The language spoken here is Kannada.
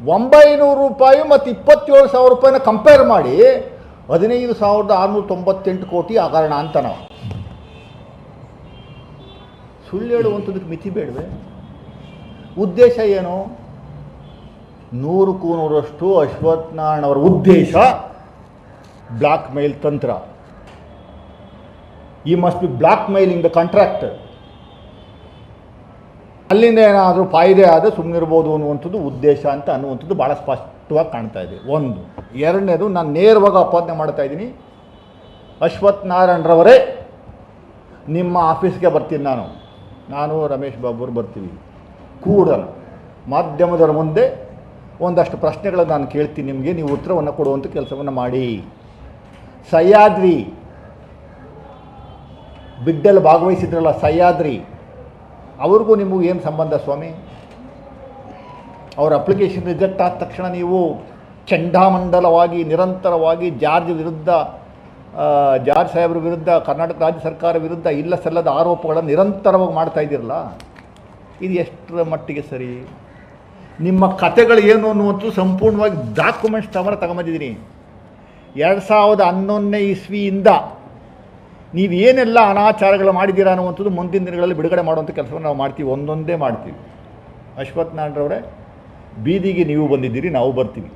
ಒಂಬೈನೂರು ರೂಪಾಯಿ ಮತ್ತು ಇಪ್ಪತ್ತೇಳು ಸಾವಿರ ರೂಪಾಯಿನ ಕಂಪೇರ್ ಮಾಡಿ ಹದಿನೈದು ಸಾವಿರದ ಆರುನೂರ ತೊಂಬತ್ತೆಂಟು ಕೋಟಿ ಹಗರಣ ಅಂತ ನಾವು. ಸುಳ್ಳು ಹೇಳುವಂಥದ್ದಕ್ಕೆ ಮಿತಿ ಬೇಡವೆ? ಉದ್ದೇಶ ಏನು? ನೂರಕ್ಕೂ ನೂರಷ್ಟು ಅಶ್ವಥ್ ನಾರಾಯಣ ಅವರ ಉದ್ದೇಶ ಬ್ಲಾಕ್ ಮೇಲ್ ತಂತ್ರ. ಈ must be blackmailing the contract ಅಲ್ಲಿಂದ ಏನಾದರೂ ಫಾಯ್ದೆ ಆದರೆ ಸುಮ್ಮನಿರ್ಬೋದು ಅನ್ನುವಂಥದ್ದು ಉದ್ದೇಶ ಅಂತ ಅನ್ನುವಂಥದ್ದು ಭಾಳ ಸ್ಪಷ್ಟವಾಗಿ ಕಾಣ್ತಾ ಇದೆ. ಒಂದು. ಎರಡನೇದು ನಾನು ನೇರವಾಗಿ ಅಪಾದನೆ ಮಾಡ್ತಾ ಇದ್ದೀನಿ. ಅಶ್ವಥ್ ನಾರಾಯಣರವರೇ ನಿಮ್ಮ ಆಫೀಸ್ಗೆ ಬರ್ತೀನಿ ನಾನು. ನಾನು ರಮೇಶ್ ಬಾಬುರು ಬರ್ತೀವಿ. ಕೂಡ ಮಾಧ್ಯಮದವರ ಮುಂದೆ ಒಂದಷ್ಟು ಪ್ರಶ್ನೆಗಳನ್ನು ನಾನು ಕೇಳ್ತೀನಿ ನಿಮಗೆ. ನೀವು ಉತ್ತರವನ್ನು ಕೊಡುವಂಥ ಕೆಲಸವನ್ನು ಮಾಡಿ. ಸಹ್ಯಾದ್ರಿ. ಬಿಡ್ಡಲ್ಲಿ ಭಾಗವಹಿಸಿದ್ರಲ್ಲ ಸಹ್ಯಾದ್ರಿ. ಅವ್ರಿಗೂ ನಿಮಗೂ ಏನು ಸಂಬಂಧ ಸ್ವಾಮಿ? ಅವ್ರ ಅಪ್ಲಿಕೇಶನ್ ರಿಜೆಕ್ಟ್ ಆದ ತಕ್ಷಣ ನೀವು ಚಂಡಾಮಂಡಲವಾಗಿ, ನಿರಂತರವಾಗಿ ಜಾರ್ಜ್ ವಿರುದ್ಧ ಜಾರ್ಜ್ ಸಾಹೇಬ್ರ ವಿರುದ್ಧ, ಕರ್ನಾಟಕ ರಾಜ್ಯ ಸರ್ಕಾರ ವಿರುದ್ಧ ಇಲ್ಲ ಸಲ್ಲದ ಆರೋಪಗಳನ್ನು ನಿರಂತರವಾಗಿ ಮಾಡ್ತಾ ಇದ್ದೀರಲ್ಲ, ಇದು ಎಷ್ಟರ ಮಟ್ಟಿಗೆ ಸರಿ? ನಿಮ್ಮ ಕತೆಗಳು ಏನು ಅನ್ನುವಂಥದ್ದು ಸಂಪೂರ್ಣವಾಗಿ ಡಾಕ್ಯುಮೆಂಟ್ಸ್ ತವರ ತಗೊಂಬಂದಿದ್ದೀನಿ. ಎರಡು ಸಾವಿರದ ಹನ್ನೊಂದನೇ ಇಸ್ವಿಯಿಂದ ನೀವು ಏನೆಲ್ಲ ಅನಾಚಾರಗಳು ಮಾಡಿದ್ದೀರಾ ಅನ್ನುವಂಥದ್ದು ಮುಂದಿನ ದಿನಗಳಲ್ಲಿ ಬಿಡುಗಡೆ ಮಾಡುವಂಥ ಕೆಲಸವನ್ನು ನಾವು ಮಾಡ್ತೀವಿ. ಒಂದೊಂದೇ ಮಾಡ್ತೀವಿ. ಅಶ್ವಥ್ ನಾರಾಯಣರವರೇ ಬೀದಿಗೆ ನೀವು ಬಂದಿದ್ದೀರಿ, ನಾವು ಬರ್ತೀವಿ.